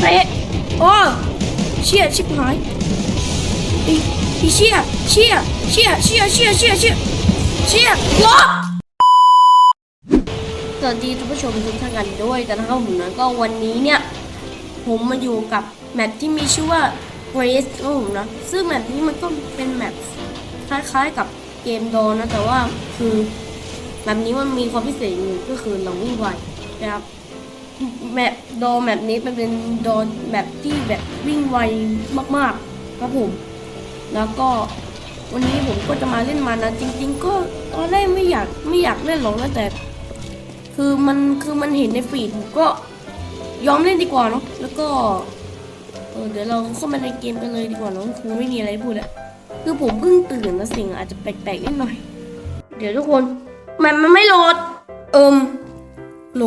เตะโอ้เชี่ยชิบหายอ้ไอ้เชี่ยเชี่ยเชี่ยเชี่ยเชี่ยเชี่ยเชี่ยเชี่ยลบสวัสดีท่านผู้ชมทุกท่านกันด้วยกันนะครับผมนะก็วันนี้เนี่ยผมมาอยู่กับแมปที่มีชื่อว่า Grace นะครับผมนะซึ่งแมปนี้มันก็เป็นแมปคล้ายๆกับเกมโดนนะแต่ว่าคือแมปนี้มันมีความพิเศษอยู่ก็คือเราวิ่งไวนะครับ แมปโดแมปนี้มันเป็นโดแมปที่แบบวิ่งไวมากๆ ครับผม แล้วก็วันนี้ผมก็จะมาเล่นมันนะจริง ๆ ก็ตอนแรกไม่อยากไม่อยากเล่นหรอกนะแต่ คือมันคือมันเห็นในฟีดผมก็ยอมเล่นดีกว่าเนาะแล้วก็เออเดี๋ยวเราเข้ามาในเกมกันเลยดีกว่าเนาะคงไม่มีอะไรพูดแล้วคือผมเพิ่งตื่นนะสิ่งอาจจะแปลกๆนิดหน่อย เดี๋ยวทุกคนมันมันไม่โหลดเอิมโหล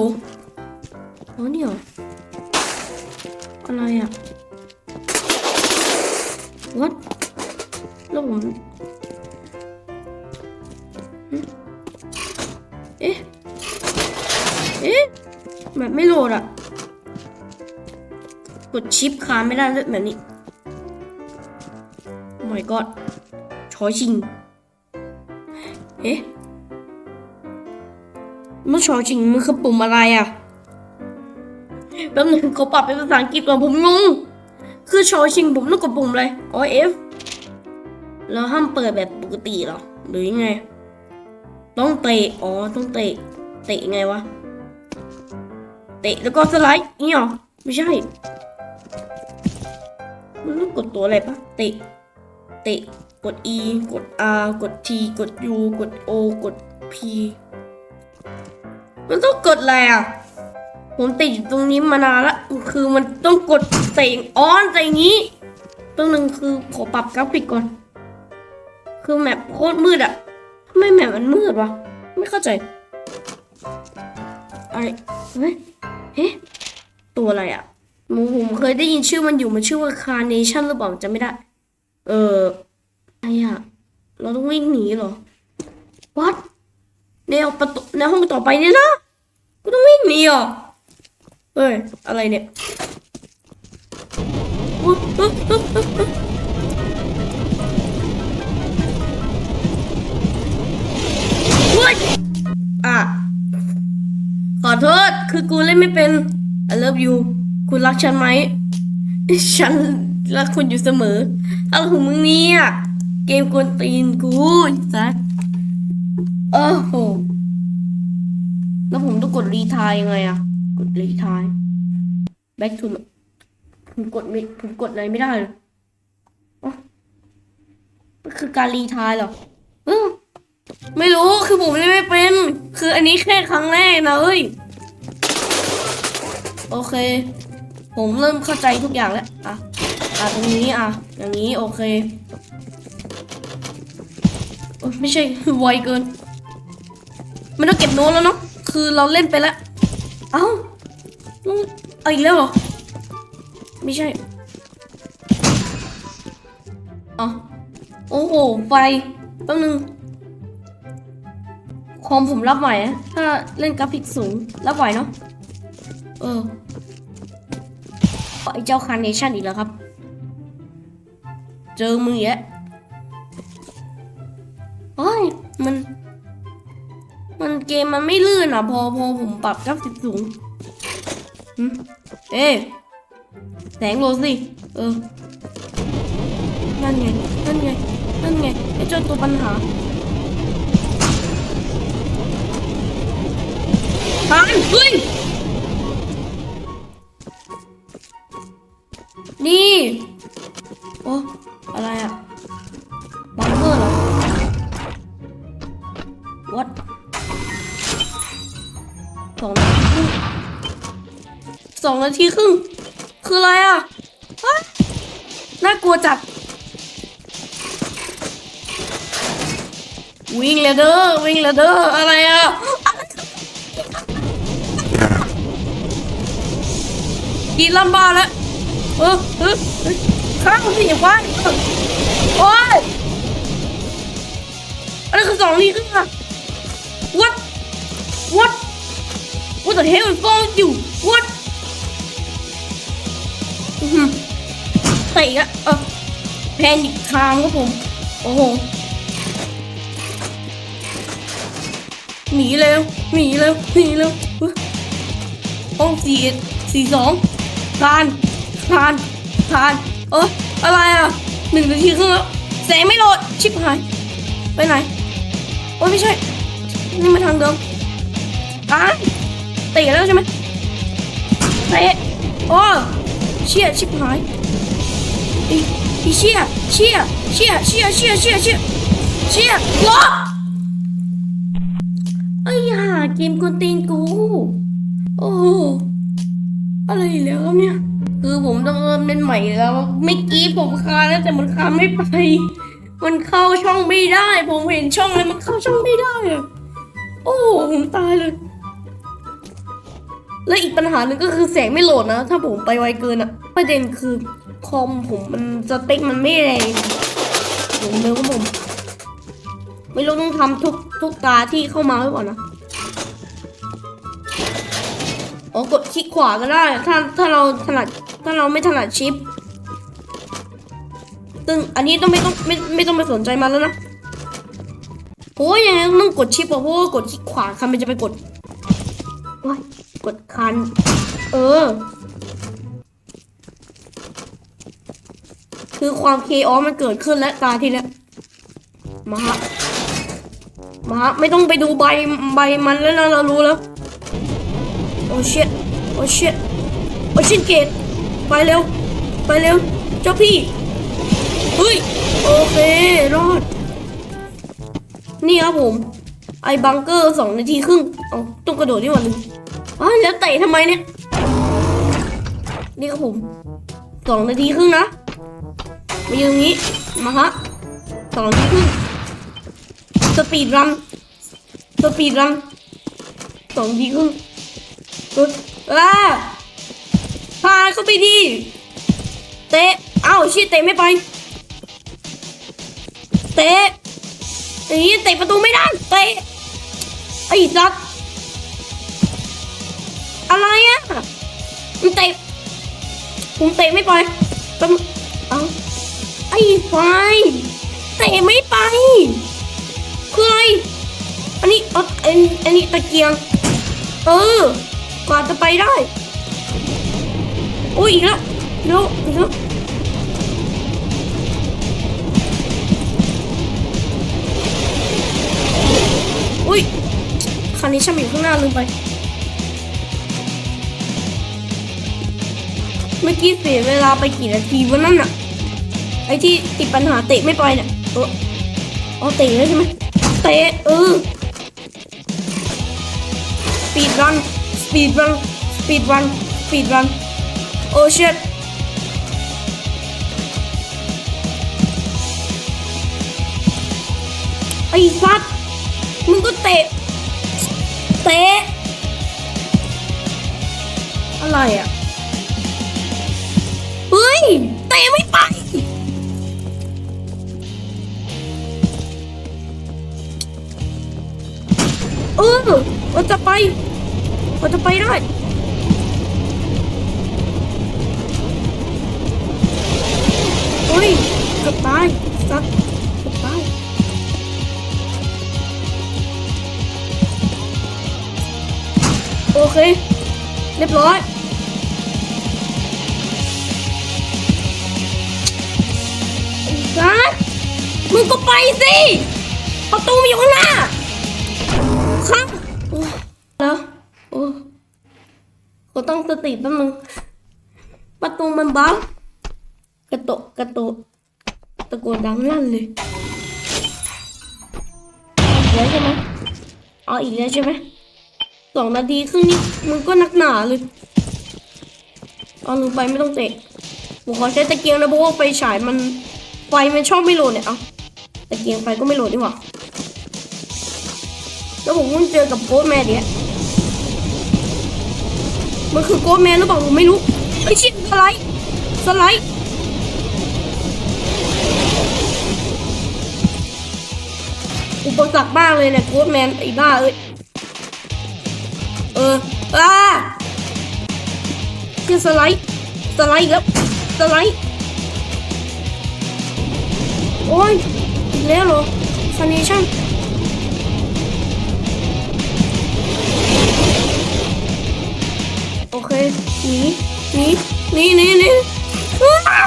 อ๋อนี่เหรอะไรอะ what แล้วผมเอ๊ะ เอ๊ะ แบบไม่โหลดอะ กดชิปค้างไม่ได้เลยแบบนี้โอ้ my god ชอยชิง เอ๊ะมันชอยชิงมันคือปุ่มอะไรอะ แป๊บนึงเขาปรับเป็นภาษาอังกฤษก่อนผมงง คือชอชิงผมต้องกดปุ่มอะไรอ๋อ F แล้วห้ามเปิดแบบปกติหรอ หรือยังไง ต้องเตะ อ๋อ ต้องเตะ เตะไงวะ เตะแล้วก็สไลด์นี่หรอ ไม่ใช่ มันต้องกดตัวอะไรปะ เตะ เตะ กด E กด R กด T กด U กด O กด P มันต้องกดอะไรอะ ผมติดอยู่ตรงนี้มานานละคือมันต้องกดเตะออนใส่งนี้ตัวหนึ่งคือขอปรับกราฟิกก่อน คือแมปโคตรมืดอะทำไมแมปมันมืดวะ ไม่เข้าใจอะไรเฮ้ยเฮ้ตัวอะไรอะมูผมเคยได้ยินชื่อมันอยู่มันชื่อว่าคาร์เนชั่นหรือเปล่าจำไม่ได้ เอออะไรอะเราต้องวิ่งหนีเหรอ what ในประตูในห้องต่อไปเนี่ยนะกูต้องวิ่งหนีเห รอเฮ้ย อะไรเนี่ยอุ๊ยอะ ขอโทษ คือกูเล่นไม่เป็น I love you คุณรักฉันไหม ฉันรักคุณอยู่เสมออะไรของมึงเนี่ยเกมกวนตีนกูสัสโอ้โห แล้วผมต้องกดรีทายยังไงอะ กดรีทาย back to ผมกดไม่ผมกดอะไรไม่ได้เลยอ๋อมันคือการรีทายเหรอเออไม่รู้คือผมเล่นไม่เป็น คืออันนี้แค่ครั้งแรกนะเอ้ย โอเค ผมเริ่มเข้าใจทุกอย่างแล้ว อะ อะตรงนี้อะ อย่างนี้โอเคโอไม่ใช่ไวเกินไม่ต้องเก็บโน้ตแล้วเนาะ คือเราเล่นไปแล้ว เอ้า ต้องเอาอีกแล้วเหรอ ไม่ใช่อ๋อโอ้โห ไฟแป๊บนึงคอมผมรับไหวอะถ้าเล่นกราฟิกสูง รับไหวเนาะ เออไอเจ้าคาร์เนชั่นอีกแล้วครับ เจอมือแยะโอ้ยมัน มันเกมมันไม่ลื่นอะ พอพอผมปรับกราฟิกสูง Ừ. ê, Ev. Tán gì? đi. Ừ. Nhanh ngay, nhanh ngay, nhanh ngay. Để cho tôi bắn hả? Bắn, ui! Đi! Ô, ở đây ạ. À? สองนาทีครึ่ง คืออะไรอะน่ากลัวจัด วิ่งเลยเด้อวิ่งเลยเด้ออะไรอะกินลำบากแล้วเออเออข้างสิอย่าว่าโอ้ยอันนี้คือสองนี่คือ what what what the hell is wrong with you เตะอีกอะเออแพนอีกคางครับผม โอ้โห หนีเร็ว หนีเร็ว หนีเร็วห้องสี่สี่สองคานคานคาน เอออะไรอะหนึ่งนาทีครึ่งแล้วแสงไม่โหลด ชิบหาย ไปไหน โอ้ยไม่ใช่ นี่มาทางเดิมอะเตะแล้วใช่ไหมเตะโอ้ เชี่ยชิบหายอีอีเชี่ยเชี่ยเชี่ยเชี่ยเชี่ยเชี่ยเชี่ยเชี่ยลบไอ้ห่าเกมกวนตีนกู โอ้โหอะไรอีกแล้วครับเนี่ย คือผมต้องเริ่มเล่นใหม่แล้วไม่อกี้ผมคาแล้วแต่มันคาไม่ไป มันเข้าช่องไม่ได้ ผมเห็นช่องแล้วมันเข้าช่องไม่ได้อะโอ้โหผมตายเลย และอีกปัญหาหนึ่งก็คือแสงไม่โหลดนะ ถ้าผมไปไวเกินอะประเด็นคือคอมผมมันสเปคมันไม่แรงผมเร็วครับผมไม่รู้ต้องทำทุกทุกตาที่เข้ามาหรือเปล่านะอ๋อกดคลิกขวาก็ได้ ถ้าถ้าเราถนัดถ้าเราไม่ถนัดชิปซึ่งอันนี้ต้องไม่ต้องไม่ไม่ต้องไปสนใจมันแล้วนะโอ้ยยังไงต้องกดชิปอะเพราะว่ากดคลิกขวาคันมันจะไปกดว้าย กดคัน เออ คือความเคออมันเกิดขึ้นแล้วตาทีแล้วมาฮะมาฮะไม่ต้องไปดูใบใบมันแล้วนะเรารู้แล้ว โอ้ชิตโอ้ชิตโอ้ชิตเกตไปเร็ว ไปเร็ว เจ้าพี่ เฮ้ย โอเค รอด นี่ครับผม ไอ้บังเกอร์สองนาทีครึ่ง เอาต้องกระโดดนี่หว่าลืม อ้าวแล้วเตะทำไมเนี่ย นี่ครับผมสองนาทีครึ่งนะมาอยู่ตรงนี้ มาฮะสองนาทีครึ่งสปีดรันสปีดรันสองนาทีครึ่งปึ๊บอ่าพาเข้าไปดีเตะเอ้าชิเตะไม่ไป เตะเอ้เตะประตูไม่ได้ เตะไอ้สัตว์ อะไรอะมันเตะผมเตะไม่ไปแป๊บนึงเอ้าไอ้ไฟเตะไม่ไปคืออะไรอันนี้เอาอันอันนี้ตะเกียง เออกว่าจะไปได้โอ้ยอีกแล้วอีกแล้วอีกแล้วอุ้ยคันนี้ช่างอยู่ข้างหน้าลืมไป เมื่อกี้เสียเวลาไปกี่นาทีวันนั้นอะไอที่ติดปัญหาเตะไม่ไปเนี่ยเออเอาเตะแล้วใช่ไหมเตะเออ speed run speed run speed run speed run oh shit ไอ้สัตว์มึงก็เตะ เตะ อะไรอะ เฮ้ยเตะไม่ไป เออมันจะไปมันจะไปได้เฮ้ยเกับตายสัตว์เกับตายโอเค เรียบร้อย มึงก็ไปสิ ประตูมันอยู่ข้างหน้า ข้างแล้วโอ้ก็ต้องสติแป๊บนึงประตูมันบังกระโตกกระโตกตะโกนดังลั่นเลยอีกแล้วใช่ไหมเอาอีกแล้วใช่ไหมสองนาทีครึ่งนี้มันก็นักหนาเลยเอาลงไปไม่ต้องเตะผมขอใช้ตะเกียงนะเพราะว่าไฟฉายมันไฟมันชอบไม่โหลดเนี่ยเอา เกียงไฟก็ไม่โหลดดีกว่าแล้วผมเพิ่งเจอกับโกดแมนเนี่ยมันคือโกดแมนหรือเปล่าผมไม่รู้ไอ้ชิดสไลด์สไลด์อุปสรรคมากเลยเนี่ยโกดแมนไอ้บ้าเอ้ยเอออ่าคือสไลด์สไลด์แล้วสไลด์โอ้ย อีกแล้วเหรอคาร์เนชั่นโอเคหนีหนีหนีหนีหนีอ้า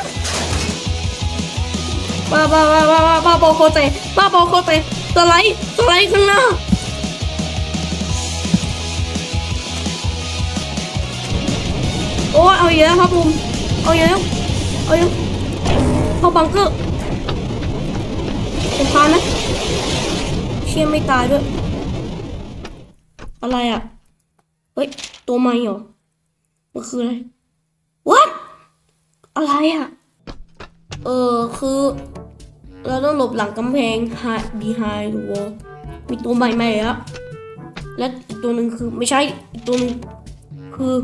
บ้าบ้าบ้าบ้าบ้าบ้าบอโคเตะบ้าบอโคเตะสไลด์สไลด์ข้างหน้าโอ้ยเอาเยอะครับผมเอาเยอะเอาเยอะเข้าบังเกอร์ เป็นพานนะเชี่ยไม่ตายด้วย อะไรอะ เฮ้ย ตัวใหม่เหรอ มันคืออะไร what อะไรอะ เออคือ เราต้องหลบหลังกำแพง hide behind the wall มีตัวใหม่ใหม่แล้วและอีกตัวหนึ่งคือไม่ใช่อีกตัวหนึงคือ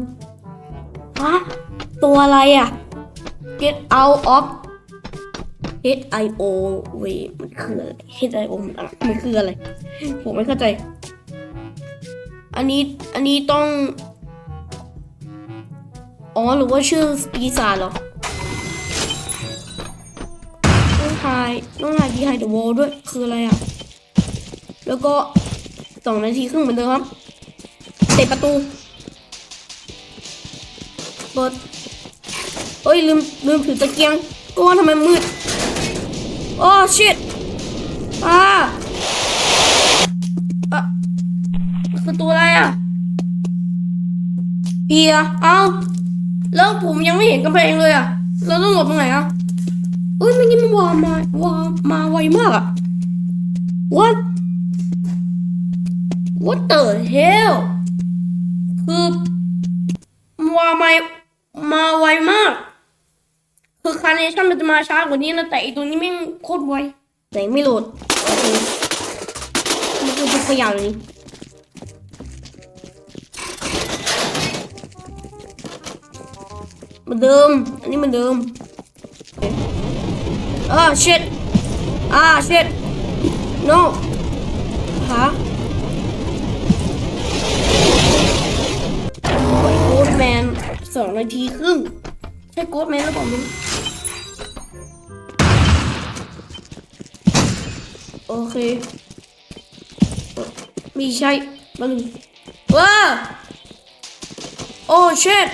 ฮะตัวอะไรอะ get out of H I O เวมันคืออะไร H I O มันอะไรมันคืออะไร ผมไม่เข้าใจ อันนี้ อันนี้ต้อง อ๋อ หรือว่าชื่อปีศาจเหรอ ต้องถ่าย ต้องถ่าย behind the wall ด้วย คืออะไรอะ แล้วก็สองนาทีครึ่งเหมือนเดิมครับ เตะประตู เปิดเอ้ย ลืม ลืมถือตะเกียงก็ว่าทำไมมืด โอ้ชิตอ่าอะคือตัวอะไรอะเพียเอาแล้วผมยังไม่เห็นกำแพงเลยอะ เราต้องหลบตรงไหนอะเอ้ยไม่งี้มันวามาวามาไวมากอะ what what the hell คือวามามาไวมาก คือคาร์เนชั่นมันจะมาช้ากว่านี้นะแต่อีตัวนี้แม่งโคตรไวแต่ไม่โหลดโอเคมันคือตัวอย่างเลยมือนเดิม อันนี้มือนเดิมอ่า shit อ่า shit no ฮะโค้ดแมนสองนาทีครึ่งใช่โค้ดแมนหรือเปล่ามึง โอเคไม่ใช่มาหนึ่งว้าโอ้ shit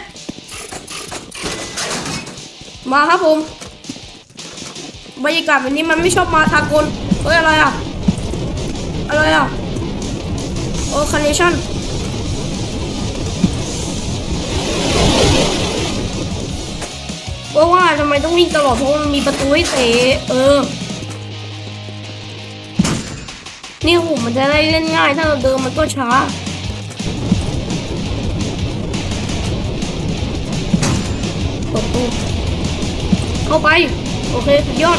มาครับผม บรรยากาศแบบนี้มันไม่ชอบมาทากลเฮ้ยอะไรอะ อะไรอะ โอ้คาเนชั่นว่าว่าทำไมต้องวิ่งตลอดเพราะมันมีประตูให้เตะเออ นี่ผมมันจะได้เล่นง่าย ถ้าเราเดินมันก็ช้าเปิดประตูเข้าไป โอเคสุดยอด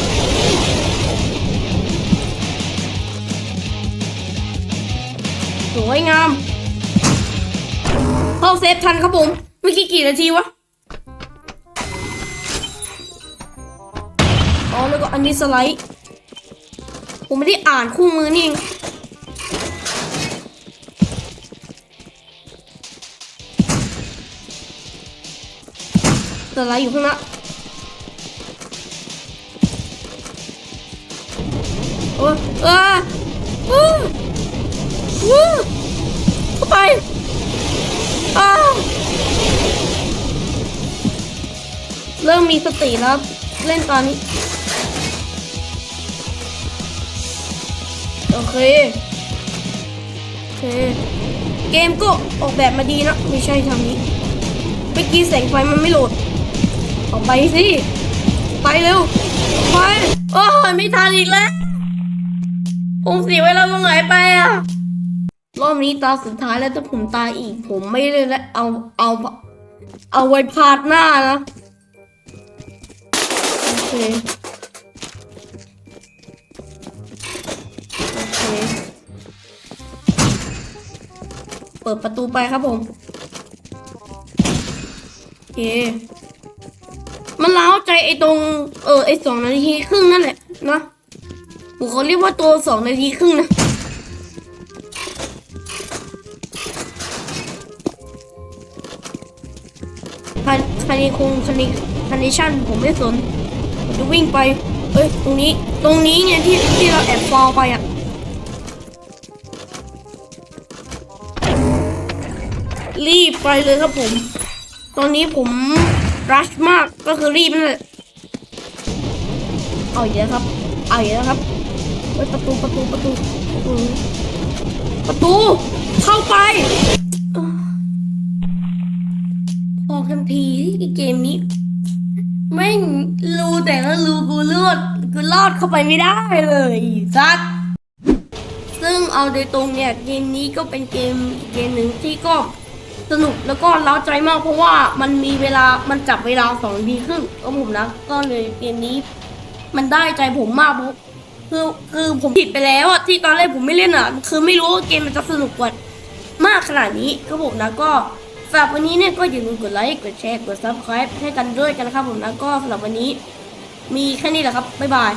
สวยงาม เข้าเซฟทันครับผมเมื่อกี้กี่นาทีวะ อ๋อ แล้วก็อันนี้สไลด์ ผมไม่ได้อ่านคู่มือนี่เองสไลด์อยู่ข้างหน้าโอ้เออเออเออเข้าไปอ้าวเริ่มมีสติแล้ว เล่นตอนนี้ โอเค โอเค เกมก็ออกแบบมาดีนะไม่ใช่ทางนี้เมื่อกี้แสงไฟมันไม่โหลด ออกไปสิ ไปเร็ว ไปโอ้ยไม่ทันอีกแล้วผมเสียเวลาตรงไหนไปอะรอบนี้ตาสุดท้ายแล้วถ้าผมตายอีก ผมไม่เลยแล้วเอาเอาเอาไว้พาดหน้านะ โอเค เคเปิดประตูไปครับผมโอเคมันล้าใจไอ้ตรง เออไอ้สองนาทีครึ่งนั่นแหละนะผมเขาเรียกว่าตัวสองนาทีครึ่งนะคันคันนี้คงคันนี้คอนดิชั่นผมไม่สนผมจะวิ่งไป เอ้ย ตรงนี้ ตรงนี้ไงที่ที่เราแอบฟอลไปอะ ไปเลยครับผม ตอนนี้ผมรัชมากก็คือรีบนั่นแหละเอาอย่างนี้ครับ เอาอย่างนี้ครับเฮ้ยประตูประตูประตูประตูประตู เข้าไปพอกันทีที่เกมนี้ ไม่รูแต่ละรูกูรอดกูรอดเข้าไปไม่ได้เลยซัดซึ่งเอาโดยตรงเนี่ยเกมนี้ก็เป็นเกมอีกเกมหนึ่งที่ก็ สนุกแล้วก็เล้าใจมากเพราะว่ามันมีเวลามันจับเวลาสองนาทีครึ่งก็ผมนะ ก็เลยเกมนี้ มันได้ใจผมมากเพราะคือคือผมผิดไปแล้วอะที่ตอนแรกผมไม่เล่นอะคือไม่รู้ว่าเกมมันจะสนุกกว่ามากขนาดนี้ก็ผมนะก็สำหรับวันนี้เนี่ยก็อย่าลืมกดไลค์กดแชร์กด subscribe ให้กันด้วยกันนะครับผมนะก็สำหรับวันนี้ มีแค่นี้แหละครับบ๊ายบาย